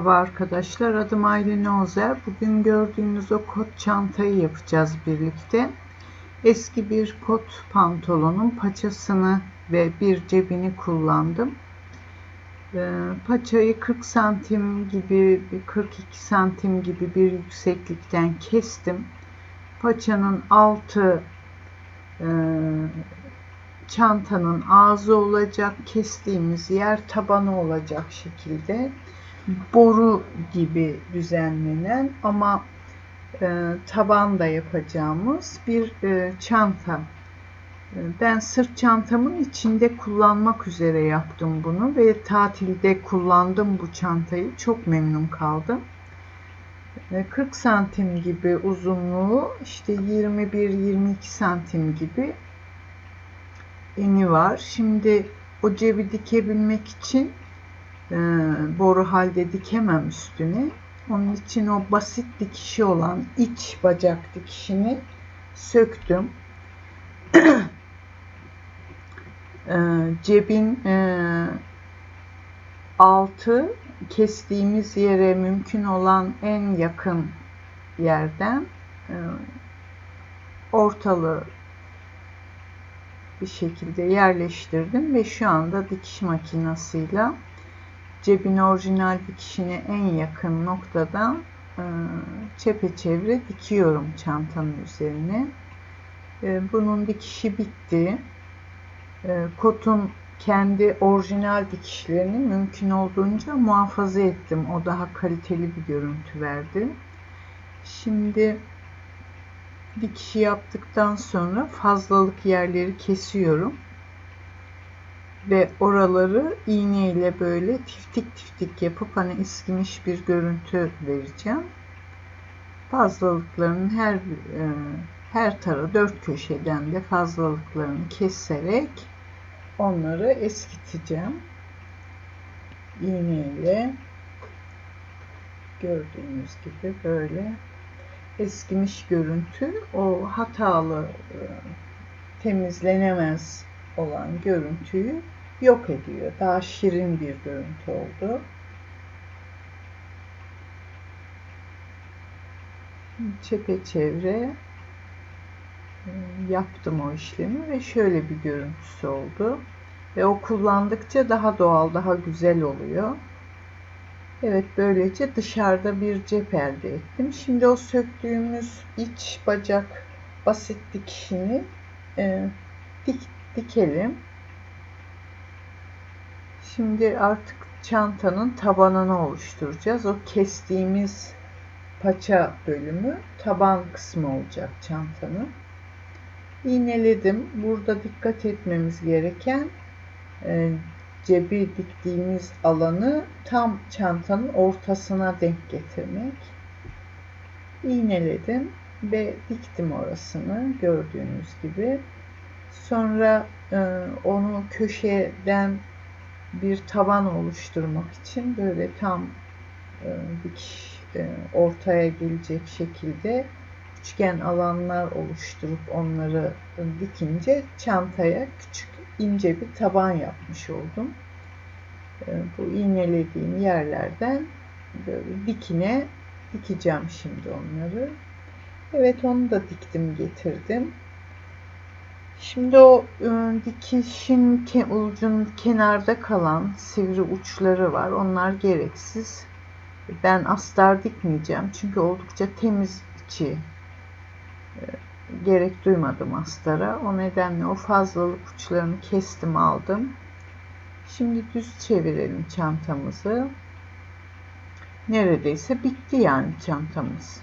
Merhaba arkadaşlar, adım Aylin Ozer. Bugün gördüğünüz o kot çantayı yapacağız birlikte. Eski bir kot pantolonun paçasını ve bir cebini kullandım. Ee, paçayı 40 santim gibi, 42 santim gibi bir yükseklikten kestim. Paçanın altı e, çantanın ağzı olacak, kestiğimiz yer tabanı olacak şekilde boru gibi düzenlenen ama e, taban yapacağımız bir e, çanta. E, ben sırt çantamın içinde kullanmak üzere yaptım bunu ve tatilde kullandım bu çantayı. Çok memnun kaldım. 40 e, santim gibi uzunluğu işte 21-22 santim gibi eni var. Şimdi o cebi dikebilmek için e, boru halde dikemem üstüne. Onun için o basit dikişi olan iç bacak dikişini söktüm. e, cebin e, altı kestiğimiz yere mümkün olan en yakın yerden e, ortalığı bir şekilde yerleştirdim ve şu anda dikiş makinesiyle cebin orijinal dikişine en yakın noktadan e, çepeçevre dikiyorum çantanın üzerine. E, bunun dikişi bitti. E, kotun kendi orijinal dikişlerini mümkün olduğunca muhafaza ettim. O daha kaliteli bir görüntü verdi. Şimdi dikişi yaptıktan sonra fazlalık yerleri kesiyorum ve oraları iğne ile böyle tiftik tiftik yapıp hani eskimiş bir görüntü vereceğim. Fazlalıklarının her e, her tarafı dört köşeden de fazlalıklarını keserek onları eskiteceğim. İğne ile gördüğünüz gibi böyle eskimiş görüntü o hatalı e, temizlenemez olan görüntüyü yok ediyor. Daha şirin bir görüntü oldu. Çepeçevre e, yaptım o işlemi ve şöyle bir görüntüsü oldu. Ve o kullandıkça daha doğal, daha güzel oluyor. Evet böylece dışarıda bir cep elde ettim. Şimdi o söktüğümüz iç bacak basit dikişini e, dik, dikelim. Şimdi artık çantanın tabanını oluşturacağız. O kestiğimiz paça bölümü taban kısmı olacak çantanın. İğneledim. Burada dikkat etmemiz gereken e, cebi diktiğimiz alanı tam çantanın ortasına denk getirmek. İğneledim ve diktim orasını gördüğünüz gibi. Sonra e, onu köşeden bir taban oluşturmak için böyle tam e, dikiş e, ortaya gelecek şekilde üçgen alanlar oluşturup onları dikince çantaya küçük ince bir taban yapmış oldum. E, bu iğnelediğim yerlerden böyle dikine dikeceğim şimdi onları. Evet onu da diktim getirdim. Şimdi o e, dikişin ke, ucun kenarda kalan sivri uçları var. Onlar gereksiz. Ben astar dikmeyeceğim. Çünkü oldukça temiz içi. E, gerek duymadım astara. O nedenle o fazlalık uçlarını kestim aldım. Şimdi düz çevirelim çantamızı. Neredeyse bitti yani çantamız.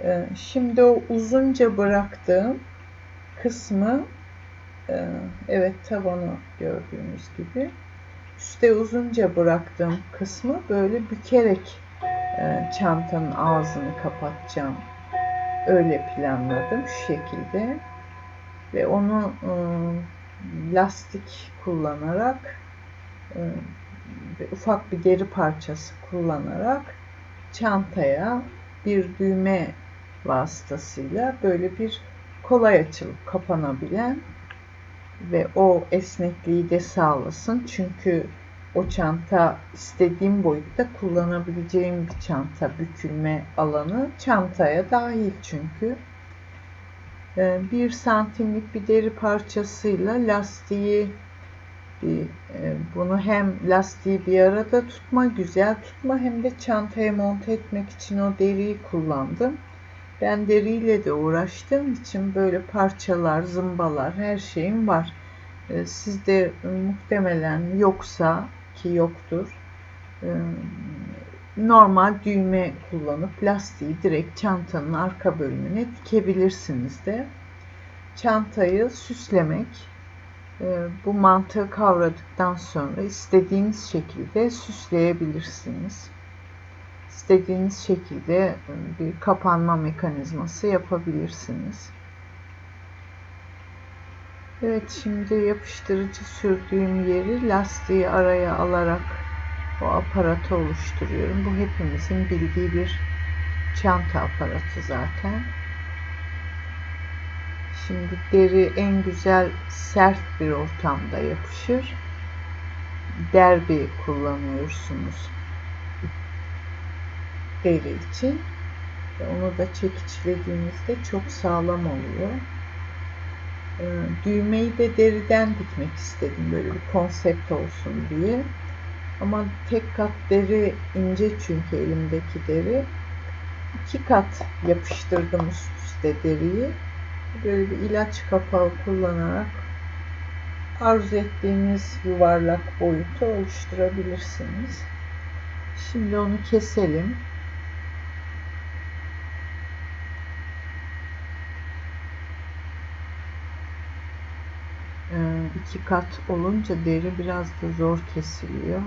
E, şimdi o uzunca bıraktığım kısmı e, evet tabanı gördüğünüz gibi üstte uzunca bıraktığım kısmı böyle bükerek e, çantanın ağzını kapatacağım. Öyle planladım şu şekilde ve onu e, lastik kullanarak ufak bir deri parçası kullanarak çantaya bir düğme vasıtasıyla böyle bir kolay açılıp kapanabilen ve o esnekliği de sağlasın. Çünkü o çanta istediğim boyutta kullanabileceğim bir çanta bükülme alanı çantaya dahil çünkü. Ee, bir santimlik bir deri parçasıyla lastiği e, bunu hem lastiği bir arada tutma, güzel tutma hem de çantaya monte etmek için o deriyi kullandım. Ben deriyle de uğraştığım için böyle parçalar, zımbalar her şeyim var. Ee, sizde muhtemelen yoksa ki yoktur. Ee, normal düğme kullanıp lastiği direkt çantanın arka bölümüne dikebilirsiniz de. Çantayı süslemek e, bu mantığı kavradıktan sonra istediğiniz şekilde süsleyebilirsiniz. İstediğiniz şekilde e, bir kapanma mekanizması yapabilirsiniz. Evet şimdi yapıştırıcı sürdüğüm yeri lastiği araya alarak o aparatı oluşturuyorum. Bu hepimizin bildiği bir çanta aparatı zaten. Şimdi deri en güzel sert bir ortamda yapışır. Derbi kullanıyorsunuz deri için. Onu da çekiçlediğinizde çok sağlam oluyor. Ee, düğmeyi de deriden dikmek istedim böyle bir konsept olsun diye. Ama tek kat deri ince çünkü elimdeki deri. iki kat yapıştırdım üst üste deriyi. Böyle bir ilaç kapağı kullanarak arzu ettiğiniz yuvarlak boyutu oluşturabilirsiniz. Şimdi onu keselim. Ee, iki kat olunca deri biraz da zor kesiliyor.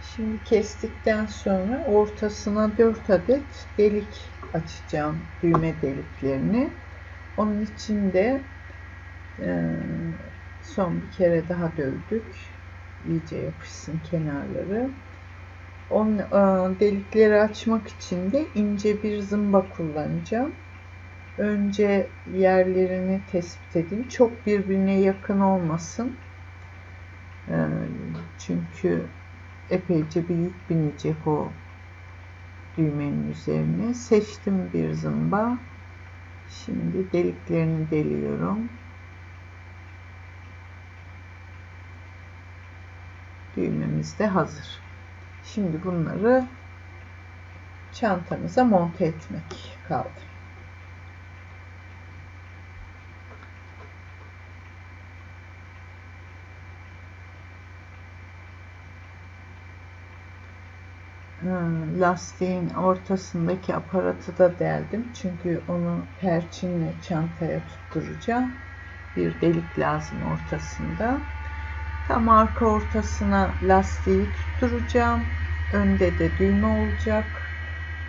Şimdi kestikten sonra ortasına 4 adet delik açacağım düğme deliklerini. Onun için de e, son bir kere daha dövdük. İyice yapışsın kenarları. On, e, delikleri açmak için de ince bir zımba kullanacağım. Önce yerlerini tespit edin. Çok birbirine yakın olmasın. E, çünkü epeyce büyük binecek o düğmenin üzerine. Seçtim bir zımba. Şimdi deliklerini deliyorum. Düğmemiz de hazır. Şimdi bunları çantamıza monte etmek kaldı. lastiğin ortasındaki aparatı da deldim. Çünkü onu perçinle çantaya tutturacağım. Bir delik lazım ortasında. Tam arka ortasına lastiği tutturacağım. Önde de düğme olacak.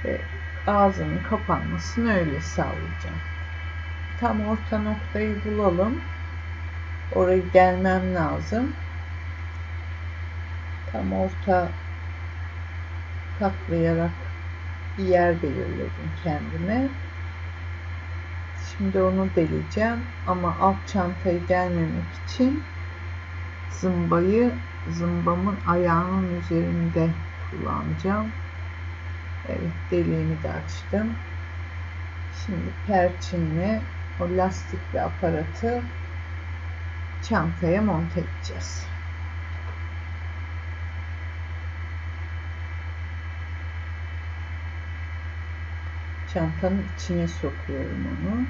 Ve ağzının kapanmasını öyle sağlayacağım. Tam orta noktayı bulalım. Orayı gelmem lazım. Tam orta katlayarak bir yer belirledim kendime. Şimdi onu deleceğim ama alt çantayı gelmemek için zımbayı zımbamın ayağının üzerinde kullanacağım. Evet deliğini de açtım. Şimdi perçinle o lastikli aparatı çantaya monte edeceğiz. çantanın içine sokuyorum onu.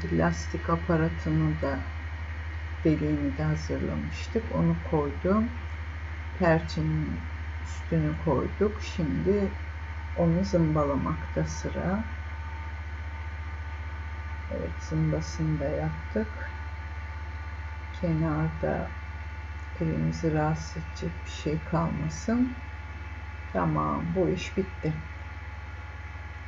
Şimdi lastik aparatını da deliğini de hazırlamıştık. Onu koydum. Perçinin üstünü koyduk. Şimdi onu zımbalamakta sıra. Evet zımbasını da yaptık. Kenarda elimizi rahatsız edecek bir şey kalmasın. Tamam bu iş bitti.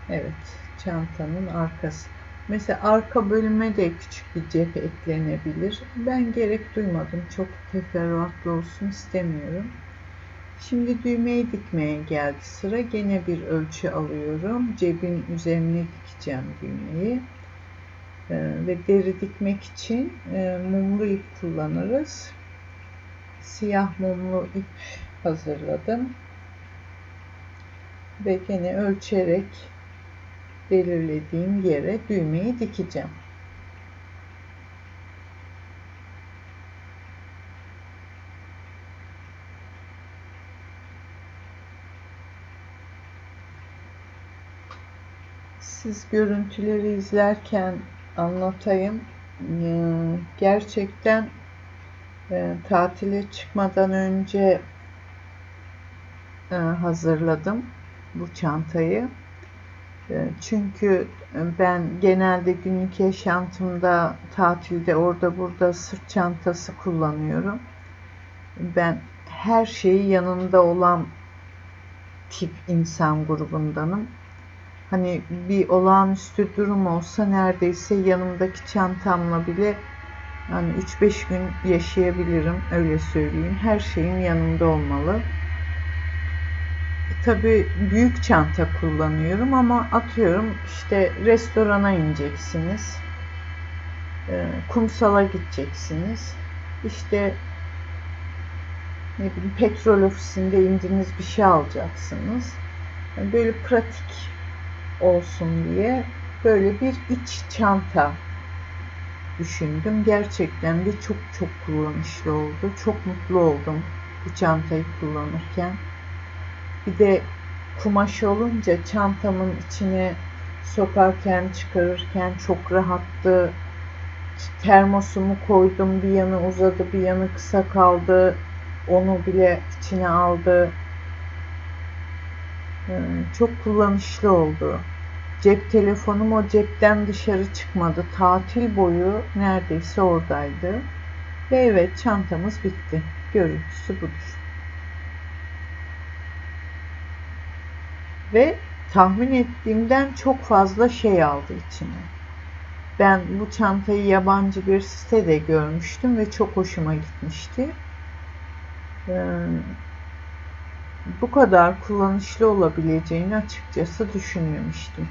Evet, çantanın arkası. Mesela arka bölüme de küçük bir cep eklenebilir. Ben gerek duymadım. Çok teferruatlı olsun istemiyorum. Şimdi düğmeyi dikmeye geldi sıra. Gene bir ölçü alıyorum. Cebin üzerine dikeceğim düğmeyi. Ee, ve deri dikmek için e, mumlu ip kullanırız. Siyah mumlu ip hazırladım. Ve gene ölçerek belirlediğim yere düğmeyi dikeceğim. Siz görüntüleri izlerken anlatayım. Ee, gerçekten e, tatile çıkmadan önce e, hazırladım bu çantayı. E, çünkü ben genelde günlük yaşantımda tatilde orada burada sırt çantası kullanıyorum. Ben her şeyi yanında olan tip insan grubundanım. Hani bir olağanüstü durum olsa neredeyse yanımdaki çantamla bile hani 3-5 gün yaşayabilirim öyle söyleyeyim. Her şeyim yanımda olmalı. Tabii büyük çanta kullanıyorum ama atıyorum işte restorana ineceksiniz. E, kumsala gideceksiniz. İşte ne bileyim petrol ofisinde indiğiniz bir şey alacaksınız. Böyle pratik olsun diye böyle bir iç çanta düşündüm. Gerçekten de çok çok kullanışlı oldu. Çok mutlu oldum bu çantayı kullanırken. Bir de kumaş olunca çantamın içine sokarken çıkarırken çok rahattı. Termosumu koydum bir yanı uzadı bir yanı kısa kaldı. Onu bile içine aldı. Ee, çok kullanışlı oldu. Cep telefonum o cepten dışarı çıkmadı. Tatil boyu neredeyse oradaydı. Ve evet çantamız bitti. Görüntüsü budur. Ve tahmin ettiğimden çok fazla şey aldı içine. Ben bu çantayı yabancı bir sitede görmüştüm ve çok hoşuma gitmişti. Ee, bu kadar kullanışlı olabileceğini açıkçası düşünmemiştim.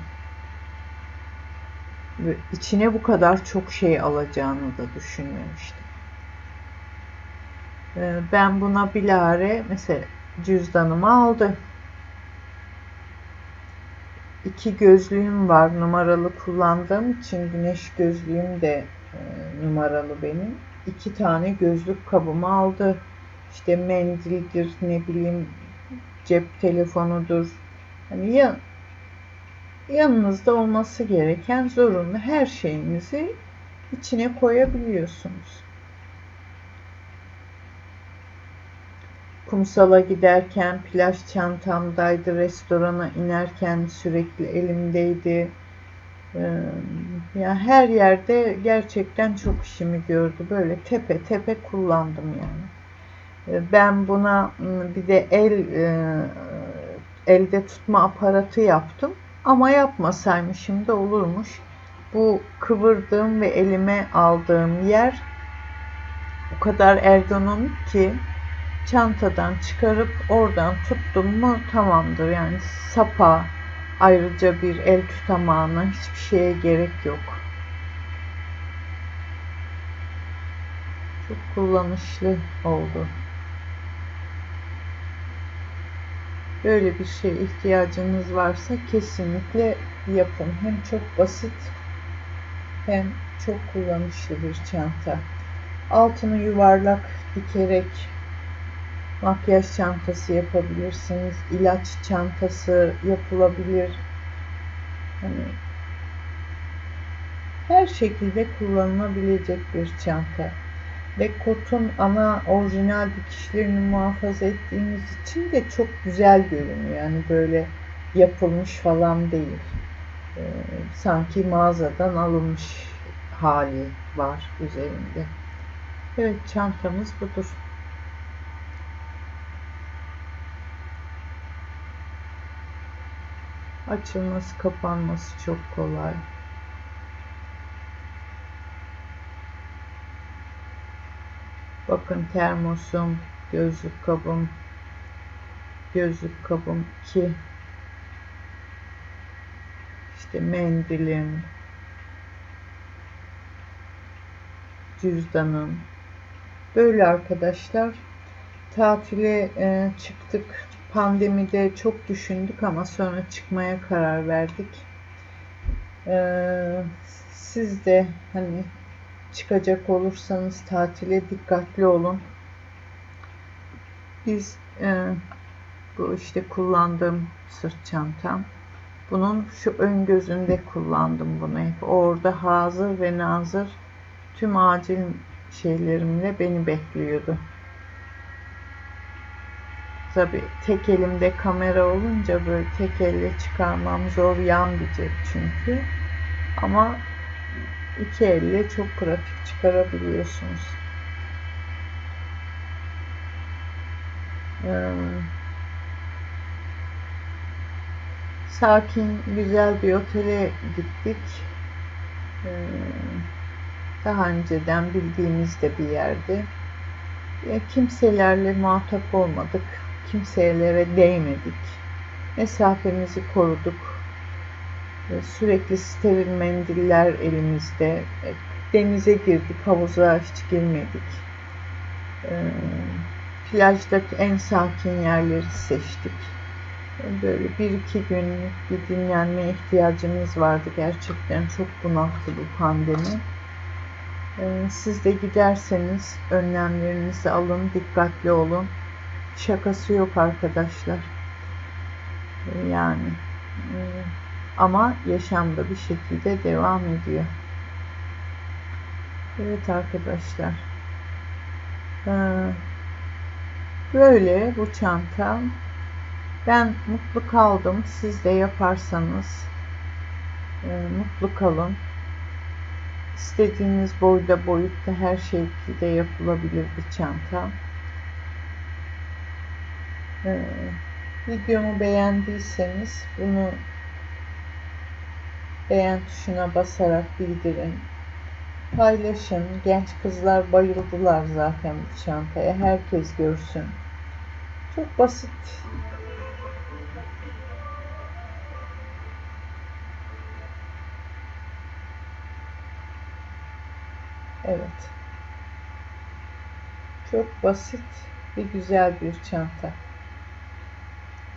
Ve içine bu kadar çok şey alacağını da düşünmemiştim. Ee, ben buna bilare mesela cüzdanımı aldı. İki gözlüğüm var numaralı kullandığım için güneş gözlüğüm de e, numaralı benim. İki tane gözlük kabımı aldı. İşte mendildir ne bileyim cep telefonudur. Hani ya yanınızda olması gereken zorunlu her şeyinizi içine koyabiliyorsunuz. Kumsala giderken plaj çantamdaydı, restorana inerken sürekli elimdeydi. Ee, ya her yerde gerçekten çok işimi gördü. Böyle tepe tepe kullandım yani. Ee, ben buna ıı, bir de el ıı, elde tutma aparatı yaptım. Ama yapmasaymışım da olurmuş. Bu kıvırdığım ve elime aldığım yer o kadar ergonomik ki çantadan çıkarıp oradan tuttum mu tamamdır. Yani sapa ayrıca bir el tutamağına hiçbir şeye gerek yok. Çok kullanışlı oldu. Böyle bir şey ihtiyacınız varsa kesinlikle yapın. Hem çok basit hem çok kullanışlı bir çanta. Altını yuvarlak dikerek makyaj çantası yapabilirsiniz. ilaç çantası yapılabilir. Hani her şekilde kullanılabilecek bir çanta. Ve kotun ana orijinal dikişlerini muhafaza ettiğimiz için de çok güzel görünüyor. Yani böyle yapılmış falan değil. Ee, sanki mağazadan alınmış hali var üzerinde. Evet çantamız budur. Açılması kapanması çok kolay. Bakın termosum, gözlük kabım, gözlük kabım 2 işte mendilim, cüzdanım. Böyle arkadaşlar tatile e, çıktık. Pandemide çok düşündük ama sonra çıkmaya karar verdik. E, siz de hani çıkacak olursanız tatile dikkatli olun. Biz e, bu işte kullandığım sırt çantam. Bunun şu ön gözünde kullandım bunu hep. Orada hazır ve nazır tüm acil şeylerimle beni bekliyordu. Tabi tek elimde kamera olunca böyle tek elle çıkarmam zor yan bir cep çünkü. Ama iki elle çok pratik çıkarabiliyorsunuz. Ee, sakin, güzel bir otele gittik. Ee, daha önceden bildiğimiz de bir yerdi. E, kimselerle muhatap olmadık. Kimselere değmedik. Mesafemizi koruduk. E, sürekli steril mendiller elimizde. E, denize girdik, havuza hiç girmedik. E, plajdaki en sakin yerleri seçtik. Böyle bir iki günlük bir dinlenme ihtiyacımız vardı. Gerçekten çok bunalttı bu pandemi. Ee, siz de giderseniz önlemlerinizi alın, dikkatli olun. Şakası yok arkadaşlar. Yani e, ama yaşamda bir şekilde devam ediyor. Evet arkadaşlar. Ee, böyle bu çanta. Ben mutlu kaldım. Siz de yaparsanız e, mutlu kalın istediğiniz boyda boyutta her şekilde yapılabilir bir çanta. Ee, videomu beğendiyseniz bunu beğen tuşuna basarak bildirin. Paylaşın. Genç kızlar bayıldılar zaten bu çantaya. Herkes görsün. Çok basit Evet. Çok basit ve güzel bir çanta.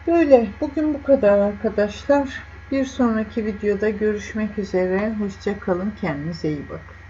Böyle bugün bu kadar arkadaşlar. Bir sonraki videoda görüşmek üzere. Hoşça kalın. Kendinize iyi bakın.